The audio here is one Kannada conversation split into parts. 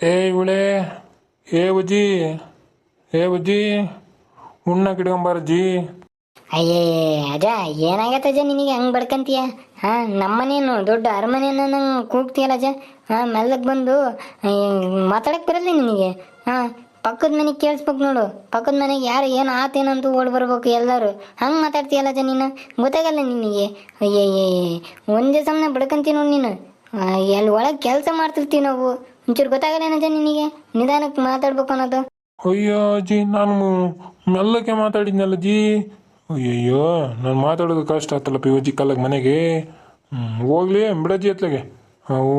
ಏ ಇವಳೆ, ಏ ಉಜ್ಜಿ ಏ ಉಜ್ಜಿ, ಉಣ್ಣ ಕಿಡ್ಕೊಂಬಾರಜ್ಜಿ ಅಯ್ಯೇ ಅಜ ಏನಾಗತ್ತೆ ಅಜ ನಿನಗೆ? ಹಂಗೆ ಬಡ್ಕಂತೀಯ? ಹಾ, ನಮ್ಮನೇನು, ದೊಡ್ಡ ಅರಮನೆಯನ್ನ ನಂಗೆ ಕೂಗ್ತೀಯಲ್ಲ ಅಜ ಹಾ ಮೆಲ್ಲಕ್ಕೆ ಬಂದು ಮಾತಾಡಕ್ಕೆ ಬರಲ್ಲ ನಿನಗೆ? ಹಾ, ಪಕ್ಕದ ಮನೆಗೆ ಕೇಳಿಸ್ಬೇಕು ನೋಡು. ಪಕ್ಕದ ಮನೆಗೆ ಯಾರು ಏನು ಆತೇನಂತೂ ಓಡ್ ಬರ್ಬೇಕು ಎಲ್ಲರೂ. ಹಂಗೆ ಮಾತಾಡ್ತೀಯಲ್ಲ ಅಜ ನೀನು? ಗೊತ್ತಾಗಲ್ಲ ನಿನಗೆ? ಅಯ್ಯಯ್ಯೇ ಒಂದೇ ಸಮನೆ ಬಡ್ಕಂತೀನಿ ನೋಡು ನೀನು ಎಲ್ಲಿ ಒಳಗೆ ಕೆಲಸ ಮಾಡ್ತಿರ್ತೀವಿ ನಾವು ಒಂಚೂರು ಗೊತ್ತಾಗಲ್ಲ ಅಜ ನಿನಗೆ? ನಿಧಾನಕ್ಕೆ ಮಾತಾಡ್ಬೇಕು ಅನ್ನೋದು. ಅಯ್ಯೋ ಅಜ್ಜಿ, ನಾನು ಮೆಲ್ಲಕ್ಕೆ ಮಾತಾಡಿದ್ನಲ್ಲ ಜಿ ಅಯ್ಯಯ್ಯೋ, ನಾನು ಮಾತಾಡೋದು ಕಷ್ಟ ಆಗ್ತಲ್ಲ ಪಿ ಅಜ್ಜಿ ಕಲ್ಲಗೆ ಮನೆಗೆ. ಹೋಗ್ಲಿ, ಬಿಡಜ್ಜಿ ಎತ್ಲಾಗೆ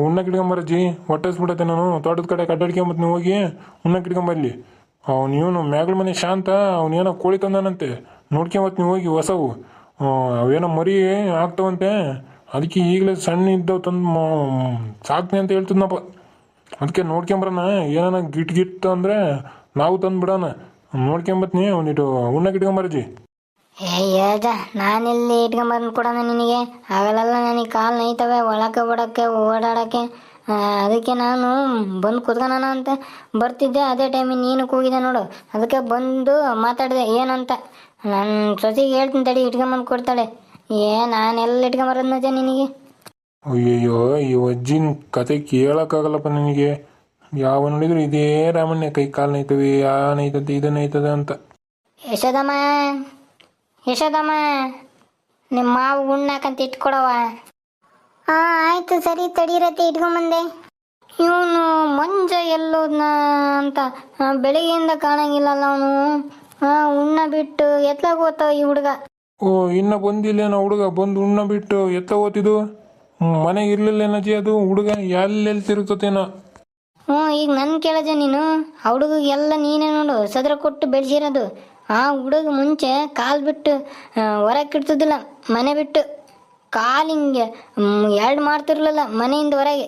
ಉಣ್ಣ ಕಿಡ್ಕೊಂಬರಜ್ಜಿ ಹೊಟ್ಟೆಸ್ಬಿಡತ್ತೆ ನಾನು. ತೋಟದ ಕಡೆ ಅಡ್ಡಾಡ್ಕೊಂಬತ್ತೀನಿ ಹೋಗಿ, ಉಣ್ಣ ಕಿಡ್ಕೊಂಬರ್ಲಿ ಅವ್ನು ಇವನು ಮ್ಯಾಗಳ ಮನೆ ಶಾಂತ ಅವನೇನೋ ಕೋಳಿ ತಂದಾನಂತೆ. ನೋಡ್ಕೊಂಬತ್ತೀನಿ ಹೋಗಿ ಹೊಸವು. ಅವೇನೋ ಮರಿ ಆಗ್ತಾವಂತೆ. ಅದಕ್ಕೆ ಈಗಲೇ ಸಣ್ಣ ಇದ್ದವು ತಂದು ಸಾಕ್ತೀನಿ ಅಂತ ಹೇಳ್ತಿದ್ನಪ್ಪ. ಅದಕ್ಕೆ ನೋಡ್ಕೊಂಬರೋಣ, ಏನಾನ ಗಿಟ್ ಗಿಟ್ ಅಂದ್ರೆ ನಾವು ತಂದು ಬಿಡೋಣ ನೋಡ್ಕೊಂಬತ್ನಿ ಅವನಿಟ್ಟು ಉಣ್ಣ ಗಿಟ್ಕೊಂಬರಜಿ ಏ ಏಜ ನಾನೆಲ್ಲಿ ಇಟ್ಕೊಂಬಂದು ಕೊಡೋಣ ನಿನಗೆ. ಆಗಲ್ಲ ನನಗೆ ಕಾಲು ನೈತವೆ, ಒಳಕ್ಕೆ ಓಡಕ್ಕೆ ಓಡಾಡಕ್ಕೆ. ಅದಕ್ಕೆ ನಾನು ಬಂದು ಕುತ್ಕೊಳ್ಳೋಣ ಅಂತ ಬರ್ತಿದ್ದೆ. ಅದೇ ಟೈಮಿಗೆ ನೀನು ಕೂಗಿದೆ ನೋಡು. ಅದಕ್ಕೆ ಬಂದು ಮಾತಾಡಿದೆ, ಏನಂತ. ನನ್ನ ಸೊಸಿಗೆ ಹೇಳ್ತೀನಿ ತಡಿ, ಇಟ್ಕೊಂಬಂದು ಕೊಡ್ತಾಳೆ. ಏ, ನಾನೆಲ್ಲ ಇಟ್ಕೊಂಬರೋದ್ನಜ ನಿನಗೆ? ಅಯ್ಯಯ್ಯೋ ಈ ಅಜ್ಜಿನ ಕತೆ ಕೇಳೋಕ್ಕಾಗಲ್ಲಪ್ಪ ನನಗೆ. ಯಾವ ನೋಡಿದ್ರು ಇದೇ ರಾಮಣ್ಣ ಕೈ ಕಾಲು ನೈತವೆ ಆ ನೈತದೆ ಇದು ನೈತದೆ ಅಂತ. ಯಶೋದಮ್ಮ ಯಶೋದಮ್ಮ ನಿಮ್ಮ ಮಾವು ಉಣ್ಣಾಕಂತ ಇಟ್ಕೊಡವ ಹಾ ಆಯ್ತು ಸರಿ ತಡೀರತ್ತೆ ಇಟ್ಕೊಂಬಂದೆ. ಇವನು ಮಂಜ ಎಲ್ಲೋದ್ನ ಅಂತ ಆ, ಬೆಳಿಗ್ಗೆಯಿಂದ ಕಾಣಂಗಿಲ್ಲಲ್ಲ ಅವನು. ಹಾ ಉಣ್ಣ ಬಿಟ್ಟು ಎತ್ಲಾಗ ಹೋಗ್ತಾವ ಈ ಹುಡುಗ. ಓ ಇನ್ನ ಬಂದಿಲ್ಲೇನೋ ಹುಡುಗ ಬಂದು ಉಣ್ಣ ಬಿಟ್ಟು ಎತ್ತ ಓತಿದು ಮನೆಗೆ ಇರ್ಲಿಲ್ಲೇನಜ್ಜಿ ಅದು, ಹುಡುಗ ಎಲ್ಲೆಲ್ಲಿ ತಿರುಗ್ತತೇನೋ. ಹ್ಞೂ, ಈಗ ನನ್ನ ಕೇಳಜ ನೀನು. ಆ ಹುಡುಗಗೆಲ್ಲ ನೀನೇ ನೋಡು, ಸದ್ರ ಕೊಟ್ಟು ಬೆಳೆಸಿರೋದು. ಆ ಹುಡುಗ ಮುಂಚೆ ಕಾಲು ಬಿಟ್ಟು ಹೊರಗೆ ಇಡ್ತಿದ್ದಿಲ್ಲ ಮನೆ ಬಿಟ್ಟು. ಕಾಲು ಹಿಂಗೆ ಎರಡು ಮಾಡ್ತಿರ್ಲಿಲ್ಲ ಮನೆಯಿಂದ ಹೊರಗೆ.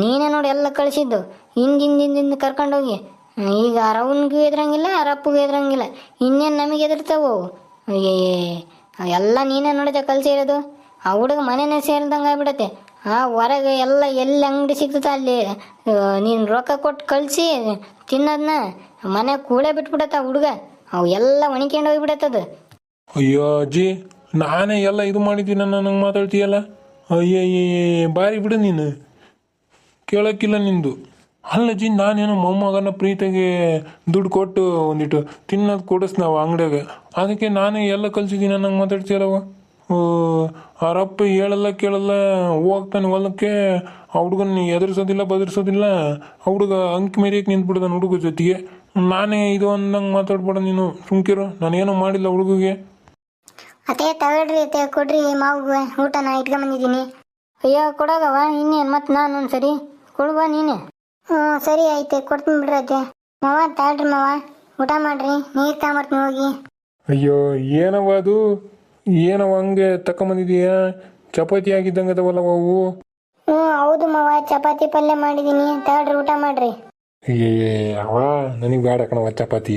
ನೀನೇ ನೋಡು ಎಲ್ಲ ಕಳಿಸಿದ್ದು. ಹಿಂದಿಂದಿಂದಿಂದ ಕರ್ಕೊಂಡೋಗಿ. ಈಗ ಅರವನ್ಗೂ ಎದ್ರಂಗಿಲ್ಲ ಅರಪ್ಪಗೂ ಎದ್ರಂಗಿಲ್ಲ ಇನ್ನೇನು ನಮಗೆ ಎದುರ್ತಾವು ಎಲ್ಲ ನೀನೇ ನೋಡಿದ ಕಲ್ಸಿರೋದು. ಆ ಹುಡುಗ ಮನೆನೇ ಸೇರಿದಂಗೆ ಆಗ್ಬಿಡತ್ತೆ. ಆ ಹೊರಗೆ ಎಲ್ಲ ಎಲ್ಲಿ ಅಂಗಡಿ ಸಿಗ್ತದೆ ಅಲ್ಲಿ ನೀನು ರೊಕ್ಕ ಕೊಟ್ಟು ಕಳಿಸಿ ತಿನ್ನೋದನ್ನ ಮನೆ ಕೂಳೆ ಬಿಟ್ಬಿಡತ್ತ ಹುಡುಗ. ಅವು ಎಲ್ಲ ಒಣಕೊಂಡು ಹೋಗ್ಬಿಡತ್ತದು ಅಯ್ಯೋ ಅಜ್ಜಿ, ನಾನೇ ಎಲ್ಲ ಇದು ಮಾಡಿದ್ದೀನಿ ನಂಗೆ ಮಾತಾಡ್ತೀಯಲ್ಲ? ಅಯ್ಯಯ್ಯ ಬಾರಿ ಬಿಡು ನೀನು. ಕೇಳೋಕ್ಕಿಲ್ಲ ನಿಂದು. ಅಲ್ಲ ಅಜ್ಜಿ, ನಾನೇನು ಮೊಮ್ಮಗನ ಪ್ರೀತಿಗೆ ದುಡ್ಡು ಕೊಟ್ಟು ಒಂದಿಟ್ಟು ತಿನ್ನೋದು ಕೊಡಿಸ್ನಾವ ಅಂಗಡಿಯಾಗ. ಅದಕ್ಕೆ ನಾನೇ ಎಲ್ಲ ಕಲ್ಸಿದ್ದೀನಿ ನಂಗೆ ಮಾತಾಡ್ತೀಯಲ್ಲವ? ಓ ಅವರಪ್ಪ ಹೇಳಲ್ಲ ಕೇಳಲ್ಲ ಹೋಗ್ತಾನೆ ಹೊಲಕ್ಕೆ. ಆ ಹುಡುಗನ ಎದುರಿಸೋದಿಲ್ಲ ಬದರ್ಸೋದಿಲ್ಲ. ಆ ಹುಡುಗ ಅಂಕಿ ಮೇರಿಯಕ್ಕೆ ನಿಂತ್ಬಿಡ್ತಾನೆ ಹುಡುಗ ಜೊತೆಗೆ. ನಾನೇ ಇದು ಅಂದಂಗೆ ಮಾತಾಡ್ಬೇಡ ನೀನು. ಸುಮ್ಕಿರು ನಾನೇನೋ ಮಾಡಿಲ್ಲ ಹುಡುಗಿಗೆ. ಅದೇ ತಗೊಳ್ರಿ ಅತ್ತೆ ಕೊಡ್ರಿ ಮಾವು ನಾ ಇಟ್ಕೊಂಬಂದಿದ್ದೀನಿ. ಅಯ್ಯೋ ಕೊಡೋಗವ ಇನ್ನೇನು? ಮತ್ತೆ ನಾನು ಒಂದ್ಸರಿ. ಕೊಡುವ ನೀನೆ? ಹ್ಞೂ ಸರಿ ಐತೆ ಕೊಡ್ತೀನಿ ಬಿಡ್ರಿ ಅತ್ತೆ. ಮಾವ ತಾಳ್ರಿ ಮಾವ. ಊಟ ಮಾಡ್ರಿ ನೀರು ತಗೊಂಬರ್ತೀನಿ ಹೋಗಿ. ಅಯ್ಯೋ ಏನವ ಅದು? ಏನವ ಹಂಗೆ ತಕೊಂಬಂದಿದೀಯ? ಚಪಾತಿ ಆಗಿದ್ದಂಗೆ ಅದಾವಲ್ಲವ ಅವು ಹ್ಞೂ ಹೌದು ಮಾವ ಚಪಾತಿ ಪಲ್ಯ ಮಾಡಿದ್ದೀನಿ ತಗೊಳ್ರಿ ಊಟ ಮಾಡ್ರಿ. ಏ ಅವ ನನಗೆ ಬೇಡ ಕಣವ ಚಪಾತಿ.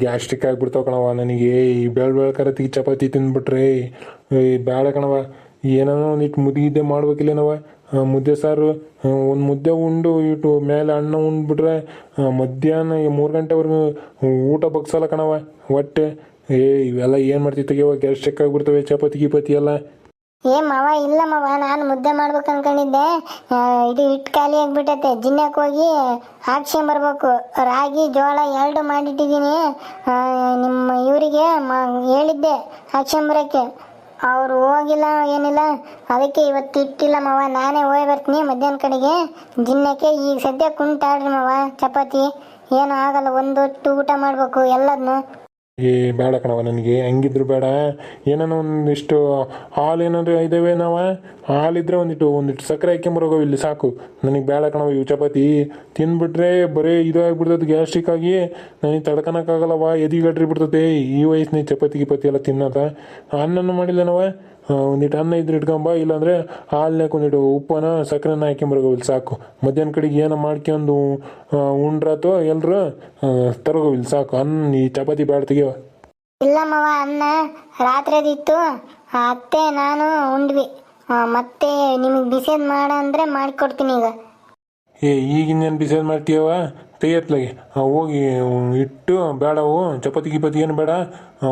ಗ್ಯಾಸ್ಟ್ರಿಕ್ ಆಗಿಬಿಡ್ತಾವ ಕಣವ ನನಗೆ. ಈ ಬೆಳ್ ತಿ ಚಪಾತಿ ತಿಂದ್ಬಿಟ್ರೆ. ಬೇಡ ಕಣವ ಏನೋ ಒಂದಿಟ್ಟು ಮುದ್ದೆ ಮಾಡ್ಬೇಕಿಲ್ಲೇನವ ಆ, ಮುದ್ದೆ ಸಾರು ಒಂದು ಮುದ್ದೆ ಉಂಡು ಇಟ್ಟು ಮೇಲೆ ಅನ್ನ ಉಂಡ್ಬಿಟ್ರೆ ಮಧ್ಯಾಹ್ನ ಮೂರು ಗಂಟೆವರೆಗೂ ಊಟ ಬಗ್ಸಲ್ಲ ಕಣವ ಹೊಟ್ಟೆ. ಏ, ಇವೆಲ್ಲ ಏನು ಮಾಡ್ತಿ ತೆಗಿಯವ ಚೆಕ್ ಆಗಿಬಿಡ್ತವೆ, ಚಪಾತಿ, ಗಿಪಾತಿ ಎಲ್ಲ. ಏ, ಮಾವ, ಇಲ್ಲ ಮಾವ, ನಾನು ಮುದ್ದೆ ಮಾಡ್ಬೇಕು ಅನ್ಕೊಂಡಿದ್ದೆ. ಇದು ಹಿಟ್ಟು ಖಾಲಿ ಆಗ್ಬಿಟ್ಟೈತೆ ಜಿನ್ನಕ್ಕೆ ಹೋಗಿ ಹಾಕ್ಸ್ಕೊಂಬರ್ಬೇಕು ರಾಗಿ, ಜೋಳ ಎರಡು ಮಾಡಿಟ್ಟಿದ್ದೀನಿ. ನಿಮ್ಮ ಇವರಿಗೆ ಹೇಳಿದ್ದೆ ಹಾಕ್ಸ್ಕೊಂಬರಕ್ಕೆ ಅವರು ಹೋಗಿಲ್ಲ, ಏನಿಲ್ಲ. ಅದಕ್ಕೆ ಇವತ್ತು ಇಟ್ಟಿಲ್ಲ ಮಾವ, ನಾನೇ ಹೋಗಿ ಬರ್ತೀನಿ ಮಧ್ಯಾಹ್ನ ಕಡೆಗೆ. ಜಿನ್ನಕ್ಕೆ ಈಗ ಸದ್ಯ ಕುಂಟಾಡ್ರಿ ಮಾವ, ಚಪಾತಿ. ಏನು ಆಗಲ್ಲ ಹೊತ್ತು ಊಟ ಮಾಡಬೇಕು ಎಲ್ಲದನ್ನು ಏ, ಬೇಡ ಕಣವ ನನಗೆ ಹಂಗಿದ್ರು ಬೇಡ. ಏನಾನ ಒಂದಿಷ್ಟು ಹಾಲು ಏನಾದ್ರು ಇದಾವೆ ನಾವ? ಹಾಲಿದ್ರೆ ಒಂದಿಟ್ಟು ಒಂದಿಟ್ಟು ಸಕ್ಕರೆ ಹಾಕ್ಕೊಂಬರೋಗವು ಇಲ್ಲಿ ಸಾಕು. ನನಗೆ ಬೇಡ ಕಣವ ಇವು ಚಪಾತಿ. ತಿಂದ್ಬಿಟ್ರೆ ಬರೀ ಇದು ಆಗ್ಬಿಡ್ತದೆ ಗ್ಯಾಸ್ಟ್ರಿಕ್ ಆಗಿ. ನನಗೆ ತಡ್ಕೊಳಕ್ಕಾಗಲ್ಲವ ಎದಿಗಟ್ರಿ ಬಿಡ್ತದೆ ಈ ವಯಸ್ಸಿನ ಚಪಾತಿ, ಗಿಪಾತಿ ಎಲ್ಲ ತಿನ್ನೋದ? ಅನ್ನನೂ ಮಾಡಿಲ್ಲನವ ಒಂದಿಟ್ಟು ಅನ್ನ ಇದ್ರೆ ಇಟ್ಕೊಂಬ ಇಲ್ಲಾಂದ್ರೆ ಹಾಲ್ನಾಗ ಒಂದಿಟ್ಟು ಉಪ್ಪನ ಸಕ್ಕರೆನ ಹಾಕ್ಕೊಂಬರೋಗವು ಇಲ್ಲಿ ಸಾಕು. ಮಧ್ಯಾಹ್ನ ಕಡೆಗೆ ಏನೋ ಮಾಡ್ಕೊಂಡು ಉಂಡ್ರಾತೋ ಎಲ್ಲರೂ ಎಲ್ರು ತರಗೋ ಇಲ್ಲಿ ಸಾಕು. ಅನ್ನ ಈ ಚಪಾತಿ ಬ್ಯಾಡ ತೆಗಿಯೋ ಇಲ್ಲ ಅನ್ನ ಅನ್ನ ರಾತ್ರಿದಿತ್ತು ಅತ್ತೆ ನಾನು ಉಂಡ್ವಿ. ಮತ್ತೆ ನಿಮಗೆ ಬಿಸಿದ್ ಮಾಡ ಅಂದ್ರೆ ಮಾಡಿಕೊಡ್ತೀನಿ ಈಗ. ಏ ಈಗಿನ್ನೇನು ಬಿಸಿದ್ ಮಾಡ್ತೀಯವ ತೆಯ್ಯತ್ಲಾಗೆ ಹೋಗಿ ಇಟ್ಟು ಬೇಡವು ಚಪಾತಿ ಗಿಪಾತಿ ಏನು ಬೇಡ.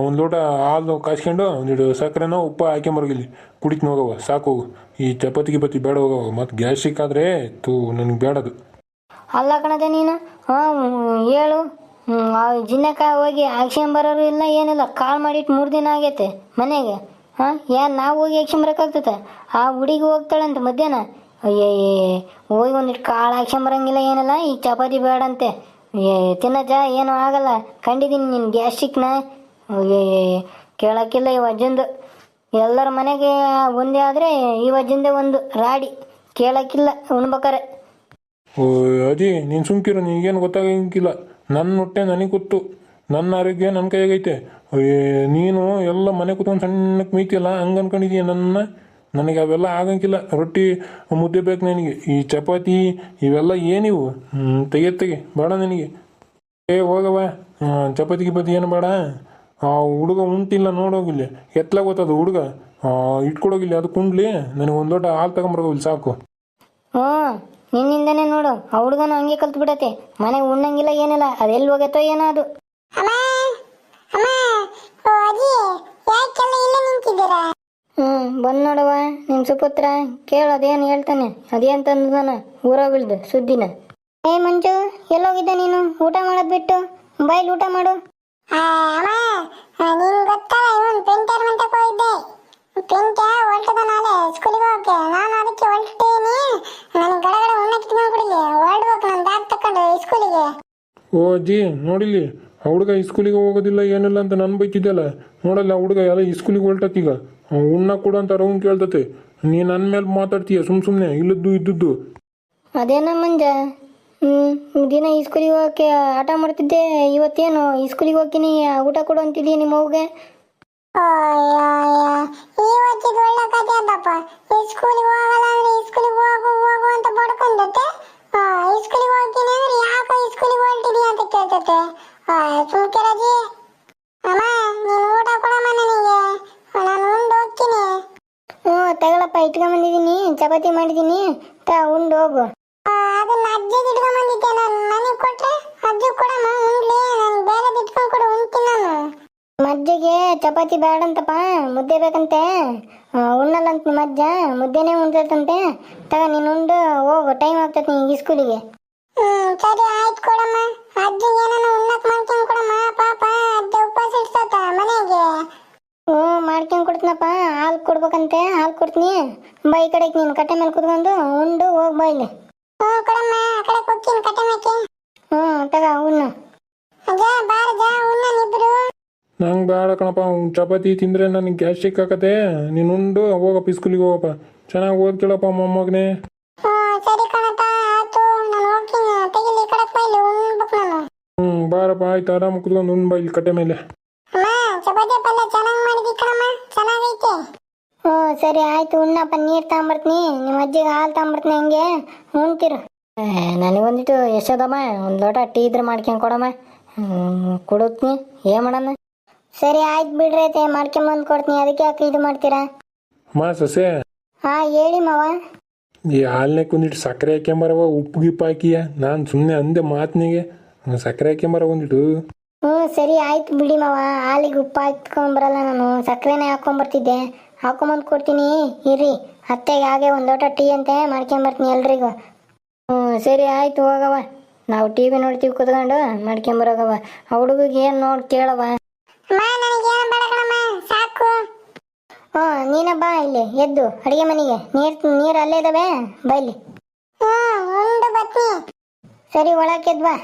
ಒಂದು ಲೋಟ ಹಾಲು ಕಾಯ್ಸ್ಕೊಂಡು ಒಂದಿಡು ಸಕ್ಕರೆನೋ ಉಪ್ಪು ಹಾಕ್ಕೊಂಬರೋಗಿಲ್ಲಿ ಕುಡಿತೀನಿ ಹೋಗವ ಸಾಕು. ಈ ಚಪಾತಿ ಗಿಪಾತಿ ಬೇಡ ಹೋಗವ ಮತ್ತು ಗ್ಯಾಸ್ಟ್ರಿಕ್ ಆದರೆ ತೂ ನನಗೆ ಬೇಡದು. ಅಲ್ಲ ಕಣದೆ ನೀನು. ಹಾಂ, ಹೇಳು. ಆ ಜಿನ್ನಕಾಯಿ ಹೋಗಿ ಹಾಕ್ಸ್ಕೊಂಬರೋರು ಇಲ್ಲ, ಏನಿಲ್ಲ. ಕಾಲ್ ಮಾಡಿಟ್ಟು ಮೂರು ದಿನ ಆಗೈತೆ ಮನೆಗೆ. ಹಾಂ, ಏನು, ನಾವು ಹೋಗಿ ಹಾಕ್ಸ್ಕೊಂಬರಕ್ಕಾಗ್ತದೆ ಆ ಹುಡುಗಿ ಹೋಗ್ತಾಳಂತೆ ಮಧ್ಯಾಹ್ನ. ಅಯ್ಯೇ ಹೋಗಿ ಒಂದಿಟ್ಟು ಕಾಳು ಬರಂಗಿಲ್ಲ ಏನಿಲ್ಲ, ಈ ಚಪಾತಿ ಬೇಡಂತೆ ಏ, ತಿನ್ನಜ್ಜ, ಏನೂ ಆಗಲ್ಲ. ಕಂಡಿದ್ದೀನಿ ನಿನ್ನ ಗ್ಯಾಸ್ಟಿಕ್ನ ಅಯ್ಯೇ ಕೇಳೋಕ್ಕಿಲ್ಲ ಈ ವಜ್ಜಂದು ಎಲ್ಲರ ಮನೆಗೆ ಒಂದೇ ಆದರೆ ಈ ವಜ್ಜಂದೇ ಒಂದು, ರಾಡಿ. ಕೇಳೋಕ್ಕಿಲ್ಲ ಉಣ್ಬೇಕಾರೆ. ಓ ಅಜಿ ನೀನು ಸುಮ್ಕಿರು ನಿನಗೇನು ಗೊತ್ತಾಗಂಗಿಲ್ಲ. ನನ್ನ ಹೊಟ್ಟೆ ನನಗೆ ಗೊತ್ತು. ನನ್ನ ಆರೋಗ್ಯ ನನ್ನ ಕೈಯಾಗೈತೆ. ನೀನು ಎಲ್ಲ ಮನೆ ಕೂತ್ಕೊಂಡು ಸಣ್ಣಕ್ಕೆ ಮೀತಿಯಲ್ಲ, ಹಂಗೆ ಅನ್ಕೊಂಡಿದೀಯ ನನ್ನ? ನನಗೆ ಅವೆಲ್ಲ ಆಗಂಗಿಲ್ಲ. ರೊಟ್ಟಿ ಮುದ್ದೆ ಬೇಕು ನನಗೆ. ಈ ಚಪಾತಿ ಇವೆಲ್ಲ ಏನಿವು? ತೆಗೆ ತೆಗೆ. ಬೇಡ ನನಗೆ. ಏ ಹೋಗವ ಚಪಾತಿ ಗಿಪಾತಿ ಏನು ಬೇಡ? ಆ ಹುಡುಗ ಉಂಟಿಲ್ಲ ನೋಡೋಗಿಲ್ಲ. ಎತ್ಲ ಗೊತ್ತದು ಹುಡುಗ? ಇಟ್ಕೊಡೋಗಿಲ್ಲ. ಅದು ಕುಂಡ್ಲಿ. ನನಗೆ ಒಂದು ಲೋಟ ಹಾಲು ತಗೊಂಬರೋಗಿಲ್ಲ ಸಾಕು. ಹ್ಞೂ ನಿನ್ನಿಂದನೇ ನೋಡು. ಆ ಹುಡುಗನ ಹಂಗೆ ಕಲ್ತು ಬಿಡತ್ತೆ ಮನೆಗೆ ಉಣ್ಣಂಗಿಲ್ಲ ಏನಿಲ್ಲ. ಅದೆಲ್ಲಿ ಹೋಗತ್ತೋ ಏನೋ ಅದು. ಅಮ್ಮ ಅಮ್ಮ ಓ ಅಜ್ಜಿ ಯಾಕೆಲ್ಲ ಇಲ್ಲೇ ನಿಂತಿದ್ದೀರಾ? ಹ್ಞೂ ಬಂದ್ ನೋಡವ ನಿಮ್ಮ ಸುಪುತ್ರ ಕೇಳು ಅದೇನು ಹೇಳ್ತಾನೆ? ಅದೇನ್ ತಂದದಾನ ಊರಾಗಿಳ್ದು ಸುದ್ದಿನ. ಏ ಮಂಜು ಎಲ್ಲೋಗಿದ್ದೆ ನೀನು? ಊಟ ಮಾಡೋದು ಬಿಟ್ಟು? ಮೊಬೈಲ್ ಊಟ ಮಾಡು. ನಿಂಗ್ ಗೊತ್ತಾ? ಇವನ್ ಪೇಂಟರ್ ಮಂಟಕ್ಕೆ ಹೋಗಿದ್ದೆ. ಪೇಂಟ ಹೊಲ್ಟದ ನಾಳೆ ಸ್ಕೂಲಿಗೆ ಹೋಗಕ್ಕೆ. ನಾನು ಅದಕ್ಕೆ ಹೊಲ್ಟೀನಿ ನನಗೆ ಗಡಗಡ ಉಣ್ಣ ಕಿತ್ಕೊಂಡು ಕೊಡಿಲಿ. ಹೊರಡ್ಬೇಕು ನಾನು ಬ್ಯಾಗ್ ತಕೊಂಡು ಸ್ಕೂಲಿಗೆ ಓ ಅಜ್ಜಿ ನೋಡಿಲಿ? ಆ ಹುಡುಗ ಸ್ಕೂಲಿಗೆ ಹೋಗೋದಿಲ್ಲ ಏನಿಲ್ಲ ಅಂತ ನಾನು ಬೈತಿದ್ದಲ್ಲ ನೋಡಲ್ಲ ಆ ಹುಡುಗ ಎಲ್ಲ ಸ್ಕೂಲಿಗೆ ಹೊಲ್ಟತ್ತೀಗ. ಉಣ್ಣ ಕೊಡು ಅಂತ ರೌಂಡ್ ಕೇಳ್ತತೆ. ನೀ ನನ್ನ ಮೇಲೆ ಮಾತಾಡ್ತೀಯ ಸುಮ್ ಸುಮ್ಮನೆ ಇಲ್ಲದ್ದು ಇದ್ದದ್ದು. ಅದೇನ ಮಂಜ. ಹ್ಞೂ ದಿನ ಈ ಸ್ಕೂಲಿಗೆ ಹೋಗಕ್ಕೆ ಆಟ ಮಾಡ್ತಿದ್ದೆ ಇವತ್ತೇನು ಈ ಸ್ಕೂಲಿಗೆ ಹೋಗ್ತೀನಿ ಊಟ ಕೊಡು ಅಂತಿದ್ದೀಯ ನಿಮ್ಮ ಅವ್ಗೆ ಒಳ್ಳೆ ಕಥೆ ಅದಪ್ಪ. ಈ ಸ್ಕೂಲಿಗೆ ಹೋಗಲ್ಲ ಅಂದ್ರೆ ಈ ಸ್ಕೂಲಿಗೆ ಹೋಗು ಹೋಗು ಅಂತ ಬಡ್ಕೊಂಡತ್ತೆ ಈ ಸ್ಕೂಲಿಗೆ ಹೋಗ್ತೀನಿ ಅಂದ್ರೆ ಯಾಕೋ ಈ ಸ್ಕೂಲಿಗೆ ಹೊಲ್ಟಿದೀಯ ಅಂತ ಕೇಳ್ತತೆ. ಅಮ್ಮ ನೀನು ಊಟ ಕೊಡಮ್ಮ ನನಗೆ ನಾನು ಉಂಡು ಹೋಗ್ತೀನಿ ಹ್ಞೂ ತಗೊಳಪ್ಪ ಇಟ್ಕೊಂಬಂದಿದ್ದೀನಿ ಚಪಾತಿ ಮಾಡಿದ್ದೀನಿ ತಾ ಉಂಡು ಹೋಗು. ಅದನ್ನ ಅಜ್ಜಿಗೆ ಇಟ್ಕೊಂಬಂದಿದ್ದೆ ನಾನು. ನನಗೆ ಕೊಟ್ರೆ ಅಜ್ಜಿ ಕೊಡಮ್ಮ ಉಂಡ್ಲಿ ನಾನು ಬೇರೆದು ಇಟ್ಕೊಂಡು ಕೊಡು ಉಣ್ತೀನಿ ನಾನು. ಮಜ್ಜಿಗೆ ಚಪಾತಿ ಬೇಡಂತಪ್ಪ ಮುದ್ದೆ ಬೇಕಂತೆ. ಉಣ್ಣಲ್ಲ ಉಣ್ಣಲ್ಲಂತ ನಿಮ್ಮ ಅಜ್ಜ ಮುದ್ದೆನೇ ಉಣ್ತೈತಂತೆ ತಗ ನೀನು ಉಂಡು ಹೋಗು ಟೈಮ್ ಆಗ್ತೈತೆ ನೀ ಸ್ಕೂಲಿಗೆ ಸರಿ ಆಯ್ತು ಕೊಡಮ್ಮ. ಅಜ್ಜಿ ಏನನ್ನ ಉಣ್ಣಕ್ ಮಾಡ್ಕೊಂಡ್ ಕೊಡಮ್ಮ. ಪಾಪ ಅಜ್ಜ ಉಪವಾಸ ಮನೆಗೆ. ಹ್ಞೂ ಮಾಡ್ಕೊಂಡು ಕೊಡ್ತೀನಪ್ಪ. ಹಾಲು ಕೊಡ್ಬೇಕಂತೆ ಹಾಲು ಕೊಡ್ತೀನಿ. ಬಾ ಈ ಕಡೆಗೆ ನೀನು ಕಟ್ಟೆ ಮೇಲೆ ಕುತ್ಕೊಂಡು ಉಂಡು ಹೋಗಿ ಬಾ ಇಲ್ಲಿ. ಹ್ಞೂ ಕೊಡಮ್ಮ ಆ ಕಡೆ ಕೊಕ್ಕಿನ ಕಟ್ಟೆ ಮೇಕೆ ಹ್ಞೂ ತಗ ಉಣ್ಣು. ಅಜ್ಜ ಬಾರ ಉಣ್ಣ ನಿಬ್ರು ನಂಗೆ ಬೇಡ ಕಣಪ್ಪ ಅವ್ನ್ ಚಪಾತಿ ತಿಂದ್ರೆ ನನಗೆ ಗ್ಯಾಸ್ಟ್ರಿಕ್ ಆಕತೆ ನೀನು ಉಂಡು ಹೋಗಪ್ಪ ಸ್ಕೂಲಿಗೆ ಹೋಗಪ್ಪ. ಚೆನ್ನಾಗಿ ಓದ್ಕೇಳಪ್ಪ ಮೊಮ್ಮಗನೇ ಹ್ಮ್ ಸರಿ ಕಣಪ್ಪ ಆಯ್ತು. ನಾನು ಹೋಗ್ತೀನಿ ತೆಗಿಲಿ ಈ ಕಡೆ ಉಣ್ಬೇಕು ನಾನು. ಹ್ಞೂ ಬಾರಪ್ಪ ಆಯ್ತು ಆರಾಮ ಕುತ್ಕೊಂಡು ಉಣ್ಬಾ ಇಲ್ಲಿ ಕಟ್ಟೆ ಮೇಲೆ ಅಮ್ಮ ಚಪಾತಿ ಪಲ್ಯ ಚೆನ್ನಾಗಿ ಮಾಡಿದಿ ಕಣಮ್ಮ ಚೆನ್ನಾಗೈತೆ ಹ್ಞೂ ಸರಿ ಆಯ್ತು ಉಣ್ಣಪ್ಪ ನೀರ್ ತಗೊಂಬರ್ತೀನಿ. ನಿಮ್ಮ ಅಜ್ಜಿಗೆ ಹಾಲು ತಗೊಂಬರ್ತೀನಿ ಹಂಗೆ. ಉಣ್ತಿರು. ನನಗೊಂದಿಟ್ಟು ಎಷ್ಟದಮ್ಮ ಒಂದು ಲೋಟ ಟೀ ಇದ್ರೆ ಮಾಡ್ಕೊಂಡು ಕೊಡಮ್ಮ. ಕೊಡುತ್ತೀನಿ ಏನು ಮಾಡಮ್ಮ ಸರಿ ಆಯ್ತು ಬಿಡ್ರಿ ಐತೆ ಮಾಡ್ಕೊಂಬಂದು ಕೊಡ್ತೀನಿ. ಅದಕ್ಕೆ ಯಾಕೆ ಇದು ಮಾಡ್ತೀರಾ? ಮಾ ಸೊಸೆ. ಹಾಂ ಹೇಳಿ ಮಾವ. ಈ ಹಾಲ್ನೆ ಕುಂದಿಟ್ಟು ಸಕ್ಕರೆ ಹಾಕ್ಯಂಬರವ ಉಪ್ಪು ಗಿಪ್ಪು ಹಾಕಿಯ? ನಾನು ಸುಮ್ಮನೆ ಅಂದೆ ಮಾತಿನಿಗೆ. ಸಕ್ಕರೆ ಹಾಕ್ಯಂಬರ ಒಂದಿಟ್ಟು. ಹ್ಞೂ ಸರಿ ಆಯ್ತು ಬಿಡಿ ಮಾವ. ಹಾಲಿಗೆ ಉಪ್ಪು ಹಾಕ್ಕೊಂಬರಲ್ಲ ನಾನು. ಸಕ್ಕರೆನೇ ಹಾಕ್ಕೊಂಬರ್ತಿದ್ದೆ ಹಾಕೊಂಬಂದು ಕೊಡ್ತೀನಿ. ಇರಿ ಅತ್ತೆಗೆ ಹಾಗೆ ಒಂದು ಲೋಟ ಟೀ ಅಂತೆ ಮಾಡ್ಕೊಂಬರ್ತೀನಿ ಎಲ್ರಿಗೂ. ಹ್ಞೂ ಸರಿ ಆಯ್ತು ಹೋಗವ ನಾವು ಟಿ ವಿ ನೋಡ್ತೀವಿ ಕುತ್ಕೊಂಡು ಮಾಡ್ಕೊಂಬರೋಗವ ಆ ಹುಡುಗಿಗೆ ಏನು ನೋಡಿ ಕೇಳವ ಹ್ಞೂ ನೀನ ಬಾ ಇಲ್ಲಿ ಎದ್ದು. ಅಡುಗೆ ಮನೆಗೆ. ನೀರು ನೀರು ಅಲ್ಲೇ ಇದಾವೆ. ಬೈಲಿ ಸರಿ ಒಳಕ್ಕೆ ಎದ್ದು ಬಾ.